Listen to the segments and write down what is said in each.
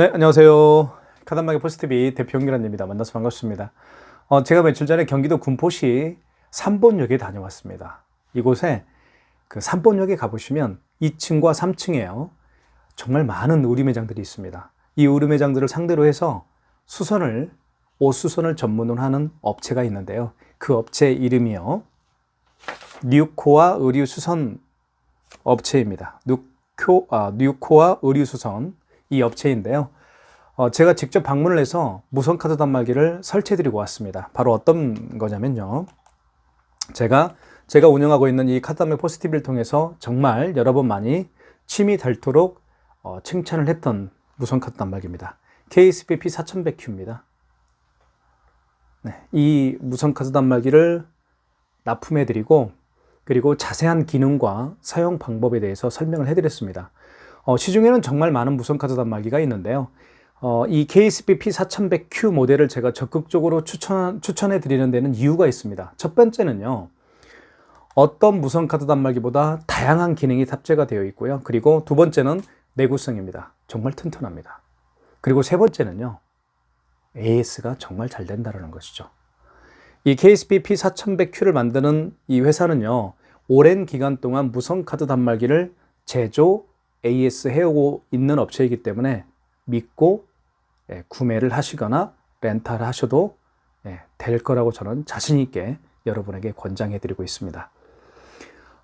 네, 안녕하세요. 카단마기 포스티비 대표 홍기란입니다. 만나서 반갑습니다. 어, 제가 며칠 전에 경기도 군포시 삼본역에 다녀왔습니다. 이곳에 그 삼본역에 가보시면 2층과 3층에요. 정말 많은 의류 매장들이 있습니다. 이 의류 매장들을 상대로 해서 수선을, 옷 수선을 전문으로 하는 업체가 있는데요. 그 업체 이름이요. 뉴코아 의류 수선 업체입니다. 뉴코, 아, 뉴코아 의류 수선 이 업체인데요. 어, 제가 직접 방문을 해서 무선 카드 단말기를 설치해 드리고 왔습니다. 바로 어떤 거냐면요. 제가 제가 운영하고 있는 이 카드 단말기 포스티비를 통해서 정말 여러 번 많이 침이 닳도록 어, 칭찬을 했던 무선 카드 단말기입니다. KSPP 4100Q입니다. 네, 이 무선 카드 단말기를 납품해 드리고 그리고 자세한 기능과 사용 방법에 대해서 설명을 해 드렸습니다. 어, 시중에는 정말 많은 무선 카드 단말기가 있는데요. 어, 이 KSBP 4100Q 모델을 제가 적극적으로 추천, 추천해 드리는 데는 이유가 있습니다. 첫 번째는요. 어떤 무선 카드 단말기보다 다양한 기능이 탑재가 되어 있고요. 그리고 두 번째는 내구성입니다. 정말 튼튼합니다. 그리고 세 번째는요. AS가 정말 잘 된다는 것이죠. 이 KSBP 4100Q를 만드는 이 회사는요. 오랜 기간 동안 무선 카드 단말기를 제조, AS 해오고 있는 업체이기 때문에 믿고 예, 구매를 하시거나 렌탈 하셔도 예, 될 거라고 저는 자신 있게 여러분에게 권장해 드리고 있습니다.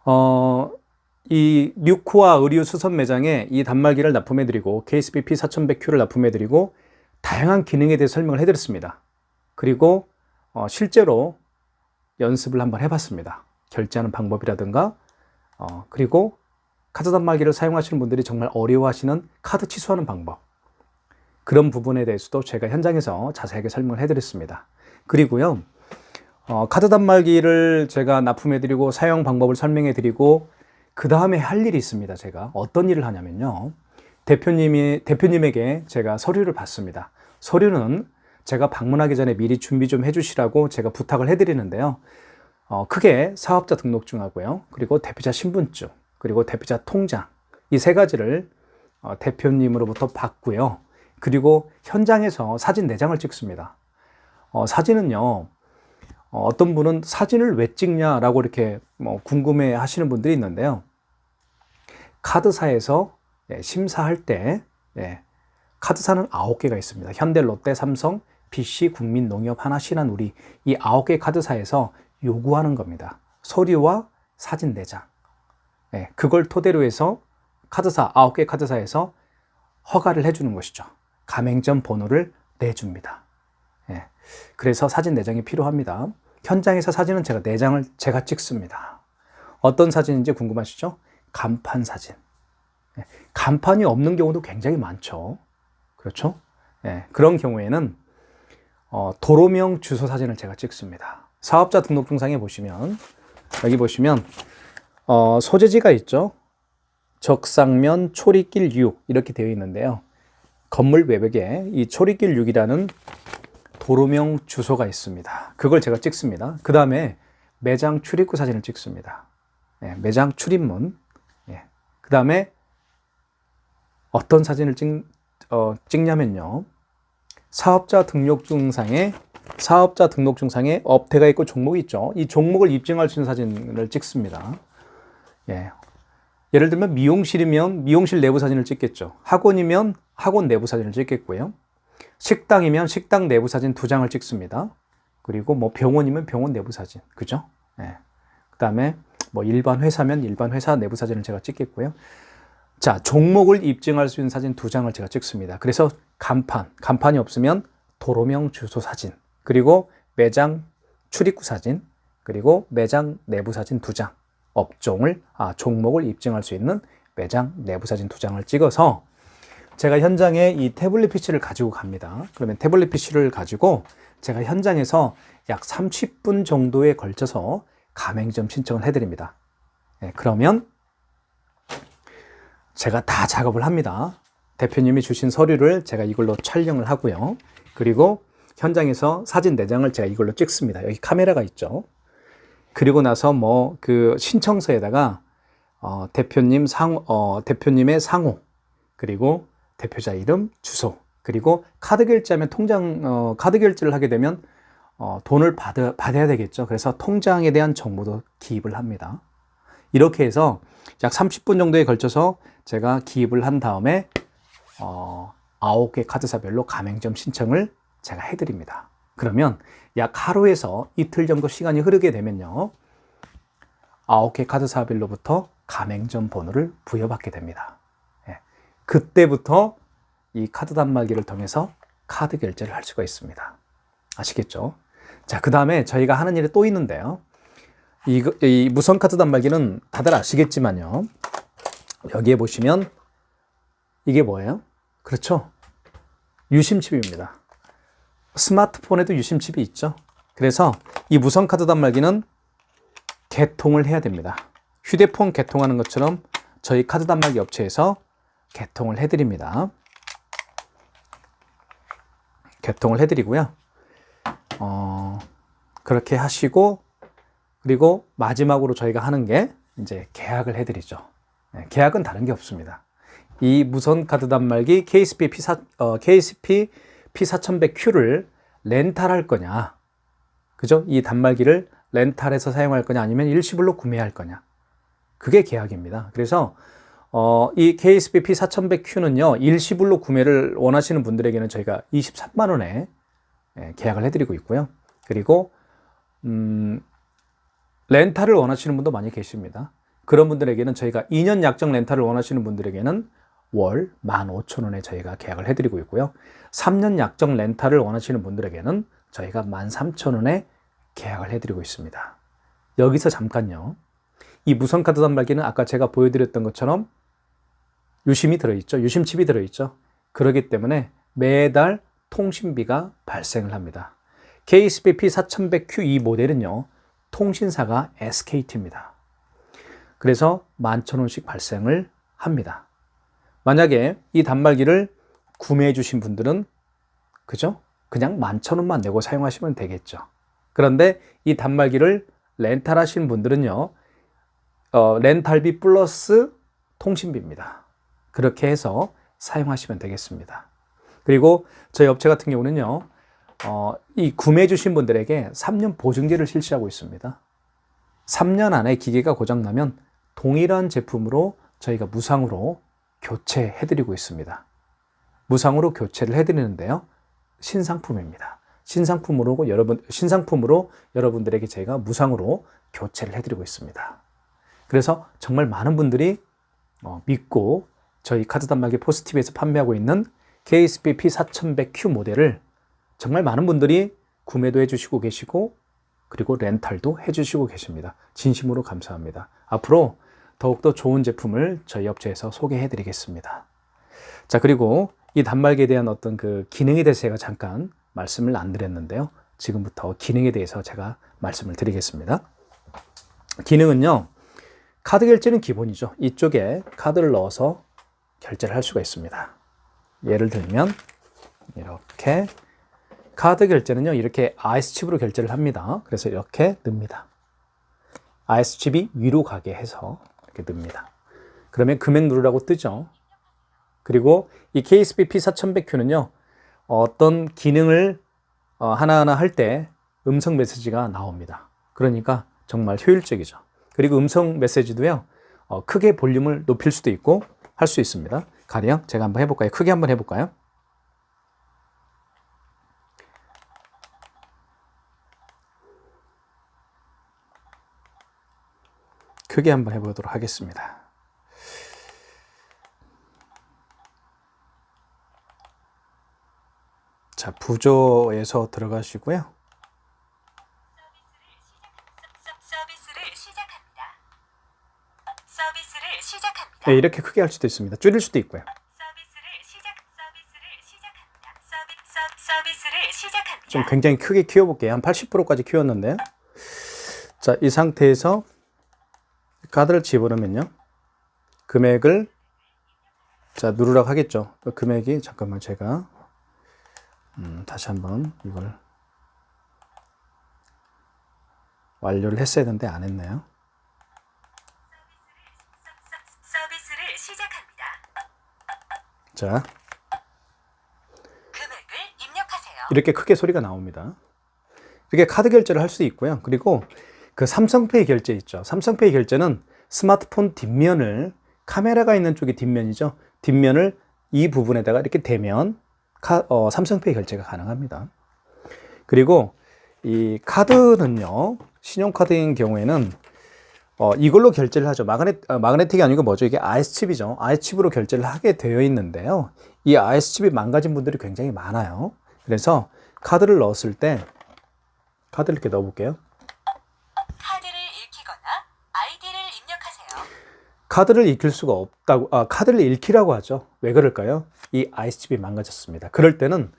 어, 이 뉴코아 의류 수선 매장에 이 단말기를 납품해 드리고 KSBP 4100Q를 납품해 드리고 다양한 기능에 대해 설명을 해 드렸습니다. 그리고 어, 실제로 연습을 한번 해 봤습니다. 결제하는 방법이라든가 어, 그리고 카드 단말기를 사용하시는 분들이 정말 어려워하시는 카드 취소하는 방법 그런 부분에 대해서도 제가 현장에서 자세하게 설명을 해드렸습니다. 그리고요, 어, 카드 단말기를 제가 납품해드리고 사용 방법을 설명해드리고 그 다음에 할 일이 있습니다. 제가 어떤 일을 하냐면요, 대표님이 대표님에게 제가 서류를 받습니다. 서류는 제가 방문하기 전에 미리 준비 좀 해주시라고 제가 부탁을 해드리는데요. 어, 크게 사업자 등록증하고요, 그리고 대표자 신분증, 그리고 대표자 통장 이 세 가지를 어, 대표님으로부터 받고요. 그리고 현장에서 사진 4장을 찍습니다. 어, 사진은요, 어, 떤 분은 사진을 왜 찍냐라고 이렇게 뭐 궁금해 하시는 분들이 있는데요. 카드사에서 예, 심사할 때, 예, 카드사는 9개가 있습니다. 현대, 롯데, 삼성, BC, 국민, 농협, 하나, 신한, 우리 이 9개 카드사에서 요구하는 겁니다. 서류와 사진 4장. 예, 그걸 토대로 해서 카드사, 9개 카드사에서 허가를 해주는 것이죠. 가맹점 번호를 내줍니다. 예. 그래서 사진 4장이 필요합니다. 현장에서 사진은 제가 4장을 제가 찍습니다. 어떤 사진인지 궁금하시죠? 간판 사진. 예. 간판이 없는 경우도 굉장히 많죠. 그렇죠? 예. 그런 경우에는 어, 도로명 주소 사진을 제가 찍습니다. 사업자 등록증상에 보시면 여기 보시면 어, 소재지가 있죠. 적상면 초리길 6 이렇게 되어 있는데요. 건물 외벽에 이 초리길 6이라는 도로명 주소가 있습니다. 그걸 제가 찍습니다. 그 다음에 매장 출입구 사진을 찍습니다. 예, 매장 출입문. 예. 그 다음에 어떤 사진을 찍, 어, 찍냐면요. 사업자 등록 증상에 사업자 등록 증상에 업태가 있고 종목이 있죠. 이 종목을 입증할 수 있는 사진을 찍습니다. 예. 예를 들면 미용실이면 미용실 내부 사진을 찍겠죠. 학원이면 학원 내부 사진을 찍겠고요. 식당이면 식당 내부 사진 두 장을 찍습니다. 그리고 뭐 병원이면 병원 내부 사진. 그죠? 예. 그 다음에 뭐 일반 회사면 일반 회사 내부 사진을 제가 찍겠고요. 자, 종목을 입증할 수 있는 사진 두 장을 제가 찍습니다. 그래서 간판, 간판이 없으면 도로명 주소 사진, 그리고 매장 출입구 사진, 그리고 매장 내부 사진 두 장, 업종을, 아, 종목을 입증할 수 있는 매장 내부 사진 두 장을 찍어서 제가 현장에 이 태블릿 PC를 가지고 갑니다. 그러면 태블릿 PC를 가지고 제가 현장에서 약 30분 정도에 걸쳐서 가맹점 신청을 해드립니다. 네, 그러면 제가 다 작업을 합니다. 대표님이 주신 서류를 제가 이걸로 촬영을 하고요. 그리고 현장에서 사진 4장을 제가 이걸로 찍습니다. 여기 카메라가 있죠. 그리고 나서 뭐 그 신청서에다가 어, 대표님 상 어, 대표님의 상호 그리고 대표자 이름, 주소 그리고 카드 결제하면 통장 어, 카드 결제를 하게 되면 어, 돈을 받아, 받아야 되겠죠. 그래서 통장에 대한 정보도 기입을 합니다. 이렇게 해서 약 30분 정도에 걸쳐서 제가 기입을 한 다음에 어, 9개 카드사별로 가맹점 신청을 제가 해드립니다. 그러면 약 하루에서 이틀 정도 시간이 흐르게 되면요. 9개 카드사별로부터 가맹점 번호를 부여받게 됩니다. 예. 그때부터 이 카드 단말기를 통해서 카드 결제를 할 수가 있습니다. 아시겠죠? 자, 그 다음에 저희가 하는 일이 또 있는데요. 이, 이 무선 카드 단말기는 다들 아시겠지만요. 여기에 보시면 이게 뭐예요? 그렇죠. 유심칩입니다. 스마트폰에도 유심칩이 있죠. 그래서 이 무선 카드 단말기는 개통을 해야 됩니다. 휴대폰 개통하는 것처럼 저희 카드 단말기 업체에서 개통을 해드립니다. 개통을 해드리고요. 어, 그렇게 하시고 그리고 마지막으로 저희가 하는 게 이제 계약을 해드리죠. 네, 계약은 다른 게 없습니다. 이 무선 카드 단말기 KSP P4, 어, KSP P4100Q를 렌탈할 거냐, 그죠? 이 단말기를 렌탈해서 사용할 거냐, 아니면 일시불로 구매할 거냐. 그게 계약입니다. 그래서 어, 이 KSP P4100Q는요, 일시불로 구매를 원하시는 분들에게는 저희가 23만 원에 예, 계약을 해 드리고 있고요. 그리고 음, 렌탈을 원하시는 분도 많이 계십니다. 그런 분들에게는 저희가 2년 약정 렌탈을 원하시는 분들에게는 월 15,000원에 저희가 계약을 해드리고 있고요. 3년 약정 렌탈을 원하시는 분들에게는 저희가 13,000원에 계약을 해드리고 있습니다. 여기서 잠깐요. 이 무선카드 단말기는 아까 제가 보여드렸던 것처럼 유심이 들어있죠. 유심칩이 들어있죠. 그렇기 때문에 매달 통신비가 발생을 합니다. KSBP 4100Q 이 모델은요, 통신사가 SKT입니다. 그래서 11,000원씩 발생을 합니다. 만약에 이 단말기를 구매해 주신 분들은, 그죠? 그냥 11,000원만 내고 사용하시면 되겠죠. 그런데 이 단말기를 렌탈 하신 분들은요, 어, 렌탈비 플러스 통신비입니다. 그렇게 해서 사용하시면 되겠습니다. 그리고 저희 업체 같은 경우는요, 어, 이 구매해 주신 분들에게 3년 보증제를 실시하고 있습니다. 3년 안에 기계가 고장나면 동일한 제품으로 저희가 무상으로 교체해 드리고 있습니다. 무상으로 교체를 해 드리는데요. 신상품입니다. 신상품으로 여러분 신상품으로 여러분들에게 저희가 무상으로 교체를 해 드리고 있습니다. 그래서 정말 많은 분들이 어, 믿고 저희 카드 단말기 포스티브에서 판매하고 있는 KSB P4100Q 모델을 정말 많은 분들이 구매도 해주시고 계시고 그리고 렌탈도 해주시고 계십니다. 진심으로 감사합니다. 앞으로 더욱더 좋은 제품을 저희 업체에서 소개해 드리겠습니다. 자, 그리고 이 단말기에 대한 어떤 그 기능에 대해서 제가 잠깐 말씀을 안 드렸는데요. 지금부터 기능에 대해서 제가 말씀을 드리겠습니다. 기능은요, 카드 결제는 기본이죠. 이쪽에 카드를 넣어서 결제를 할 수가 있습니다. 예를 들면, 이렇게 카드 결제는요, 이렇게 IS칩으로 결제를 합니다. 그래서 이렇게 넣습니다. IS칩이 위로 가게 해서 이렇게 넣습니다. 그러면 금액 누르라고 뜨죠. 그리고 이 KSB P4100Q는요, 어떤 기능을 어, 하나하나 할 때 음성 메시지가 나옵니다. 그러니까 정말 효율적이죠. 그리고 음성 메시지도요, 어, 크게 볼륨을 높일 수도 있고 할 수 있습니다. 가령 제가 한번 해볼까요? 크게 한번 해볼까요? 크게 한번 해보도록 하겠습니다. 자, 부조에서 들어가시고요. 네, 이렇게 크게 할 수도 있습니다. 줄일 수도 있고요. 좀 굉장히 크게 키워볼게요. 한 80%까지 키웠는데. 자, 이 상태에서 카드를 집어넣으면요. 금액을 자, 누르라고 하겠죠. 그 금액이 잠깐만 제가 음, 다시 한번 이걸 완료를 했어야 되는데 안 했네요. 서비스를 시작합니다. 자, 이렇게 크게 소리가 나옵니다. 이렇게 카드 결제를 할 수 있고요. 그리고 그 삼성페이 결제 있죠. 삼성페이 결제는 스마트폰 뒷면을 카메라가 있는 쪽이 뒷면이죠. 뒷면을 이 부분에다가 이렇게 대면 카, 어, 삼성페이 결제가 가능합니다. 그리고 이 카드는요, 신용카드인 경우에는 어, 이걸로 결제를 하죠. 마그네, 아, 마그네틱이 아니고 뭐죠? 이게 IS칩이죠. IS칩으로 결제를 하게 되어 있는데요. 이 IS칩이 망가진 분들이 굉장히 많아요. 그래서 카드를 넣었을 때, 카드를 이렇게 넣어볼게요. 카드를 읽히거나 아이디를 입력하세요. 카드를 익힐 수가 없다고, 아, 카드를 읽히라고 하죠. 왜 그럴까요? 이 IS칩이 망가졌습니다. 그럴 때는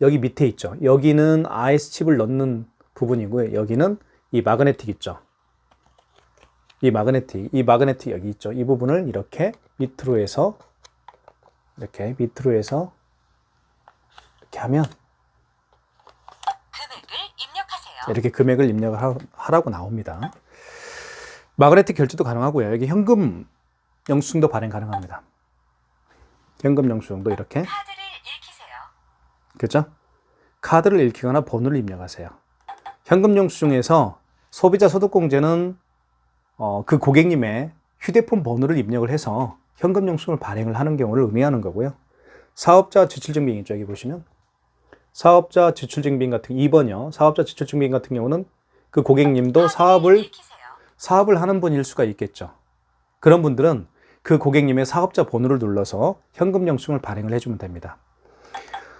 여기 밑에 있죠. 여기는 IS칩을 넣는 부분이고요. 여기는 이 마그네틱 있죠. 이 마그네틱, 이 마그네틱 여기 있죠. 이 부분을 이렇게 밑으로 해서 이렇게 밑으로 해서 이렇게 하면 금액을. 이렇게 금액을 입력을 하- 하라고 나옵니다. 마그네틱 결제도 가능하고요. 여기 현금 영수증도 발행 가능합니다. 현금 영수증도 이렇게 카드를 읽히세요. 그죠? 카드를 읽히거나 번호를 입력하세요. 현금 영수증에서 소비자 소득공제는 어, 그 고객님의 휴대폰 번호를 입력을 해서 현금 영수증을 발행을 하는 경우를 의미하는 거고요. 사업자 지출증빙 있죠. 여기 보시면 사업자 지출증빙 같은 2번이요. 사업자 지출증빙 같은 경우는 그 고객님도 사업을 읽히세요. 사업을 하는 분일 수가 있겠죠. 그런 분들은 그 고객님의 사업자 번호를 눌러서 현금 영수증을 발행을 해주면 됩니다.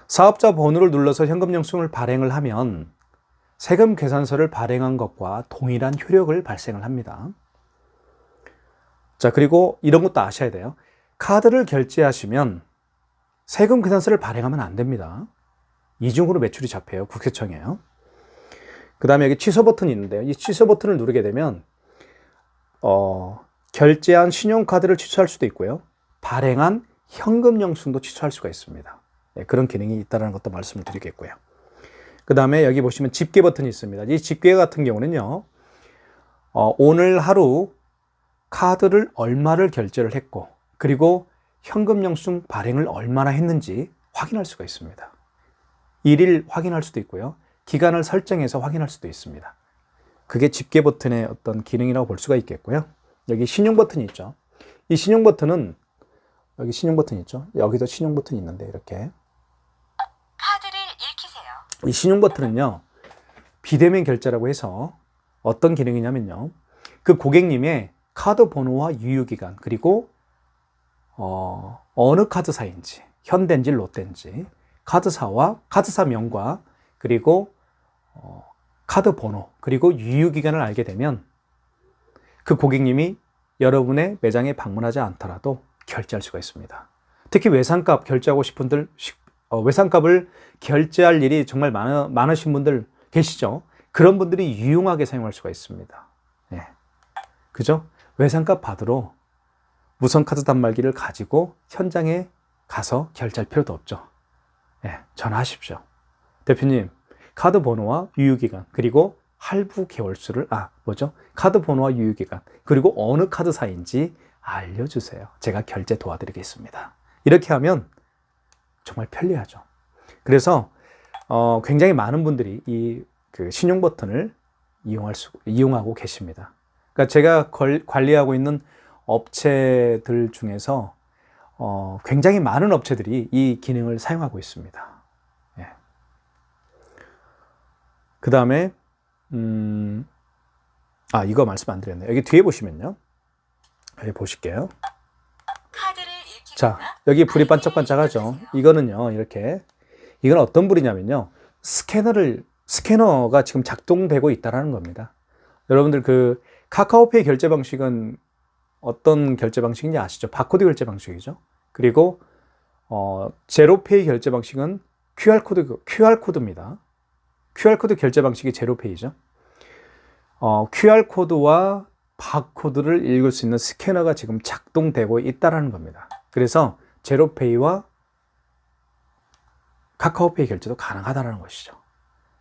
사업자 번호를 눌러서 현금 영수증을 발행을 하면 세금 계산서를 발행한 것과 동일한 효력을 발생을 합니다. 자, 그리고 이런 것도 아셔야 돼요. 카드를 결제하시면 세금 계산서를 발행하면 안 됩니다. 이중으로 매출이 잡혀요. 국세청에요. 그 다음에 여기 취소 버튼이 있는데요. 이 취소 버튼을 누르게 되면 어, 결제한 신용카드를 취소할 수도 있고요. 발행한 현금 영수증도 취소할 수가 있습니다. 네, 그런 기능이 있다는 것도 말씀을 드리겠고요. 그 다음에 여기 보시면 집계 버튼이 있습니다. 이 집계 같은 경우는요, 어, 오늘 하루 카드를 얼마를 결제를 했고, 그리고 현금 영수증 발행을 얼마나 했는지 확인할 수가 있습니다. 일일 확인할 수도 있고요. 기간을 설정해서 확인할 수도 있습니다. 그게 집계 버튼의 어떤 기능이라고 볼 수가 있겠고요. 여기 신용 버튼이 있죠. 이 신용 버튼은 여기 신용 버튼 있죠. 여기도 신용 버튼이 있는데 이렇게 카드를 읽히세요. 이 신용 버튼은요 비대면 결제라고 해서 어떤 기능이냐면요 그 고객님의 카드 번호와 유효 기간 그리고 어, 어느 카드사인지 현대인지 롯데인지 카드사와 카드사 명과 그리고 어, 카드 번호 그리고 유효 기간을 알게 되면 그 고객님이 여러분의 매장에 방문하지 않더라도 결제할 수가 있습니다. 특히 외상값 결제하고 싶은 분들 어, 외상값을 결제할 일이 정말 많으, 많으신 분들 계시죠? 그런 분들이 유용하게 사용할 수가 있습니다. 예. 그죠? 외상값 받으러 무선 카드 단말기를 가지고 현장에 가서 결제할 필요도 없죠. 예, 전화하십시오. 대표님, 카드 번호와 유효기간, 그리고 할부 개월 수를, 아, 뭐죠? 카드 번호와 유효기간, 그리고 어느 카드 사인지 알려주세요. 제가 결제 도와드리겠습니다. 이렇게 하면 정말 편리하죠. 그래서 어, 굉장히 많은 분들이 이 그 신용 버튼을 이용할 수 이용하고 계십니다. 그러니까 제가 걸, 관리하고 있는 업체들 중에서 어, 굉장히 많은 업체들이 이 기능을 사용하고 있습니다. 예. 그 다음에 음, 아 이거 말씀 안 드렸네요. 여기 뒤에 보시면요. 여기 보실게요. 자, 여기 불이 반짝반짝하죠. 이거는요, 이렇게. 이건 어떤 불이냐면요. 스캐너를, 스캐너가 지금 작동되고 있다는 겁니다. 여러분들 그 카카오페이 결제 방식은 어떤 결제 방식인지 아시죠? 바코드 결제 방식이죠. 그리고 어, 제로페이 결제 방식은 QR코드, QR코드입니다. QR코드 결제 방식이 제로페이죠. 어, QR코드와 바코드를 읽을 수 있는 스캐너가 지금 작동되고 있다는 겁니다. 그래서 제로페이와 카카오페이 결제도 가능하다는 것이죠.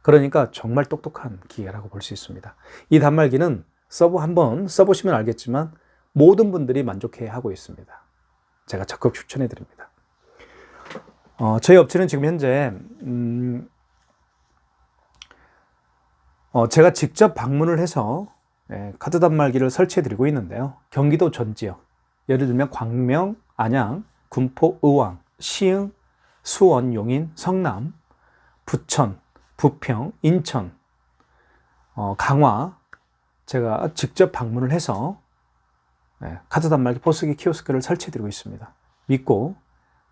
그러니까 정말 똑똑한 기계라고 볼 수 있습니다. 이 단말기는 서브 한번 써보시면 알겠지만 모든 분들이 만족해 하고 있습니다. 제가 적극 추천해 드립니다. 어, 저희 업체는 지금 현재 음, 어, 제가 직접 방문을 해서 예, 카드 단말기를 설치해 드리고 있는데요. 경기도 전 지역, 예를 들면 광명, 안양, 군포, 의왕, 시흥, 수원, 용인, 성남, 부천, 부평, 인천, 어, 강화, 제가 직접 방문을 해서 예, 카드 단말기 포스기 키오스크를 설치해 드리고 있습니다. 믿고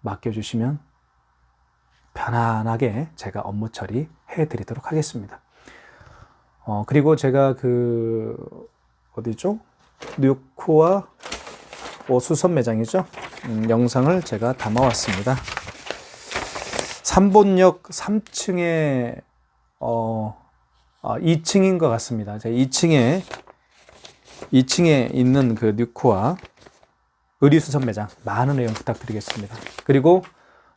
맡겨주시면 편안하게 제가 업무 처리 해 드리도록 하겠습니다. 어, 그리고 제가 그, 어디죠? 뉴코와 오수선 매장이죠? 음, 영상을 제가 담아왔습니다. 삼본역 3층에, 어, 아, 2층인 것 같습니다. 제가 2층에, 2층에 있는 그 뉴코와 의류수선 매장 많은 내용 부탁드리겠습니다. 그리고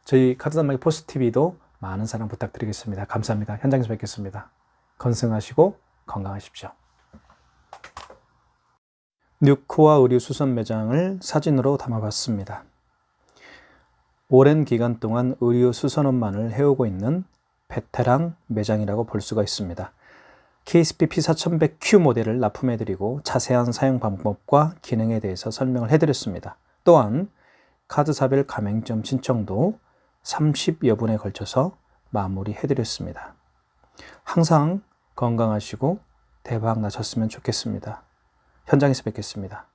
저희 카드단말기 포스TV도 많은 사랑 부탁드리겠습니다. 감사합니다. 현장에서 뵙겠습니다. 건승하시고 건강하십시오. 뉴코와 의류 수선 매장을 사진으로 담아봤습니다. 오랜 기간 동안 의류 수선업만을 해오고 있는 베테랑 매장이라고 볼 수가 있습니다. KSP P4100Q 모델을 납품해드리고 자세한 사용 방법과 기능에 대해서 설명을 해드렸습니다. 또한 카드사별 가맹점 신청도 30여 분에 걸쳐서 마무리해드렸습니다. 항상 건강하시고 대박 나셨으면 좋겠습니다. 현장에서 뵙겠습니다.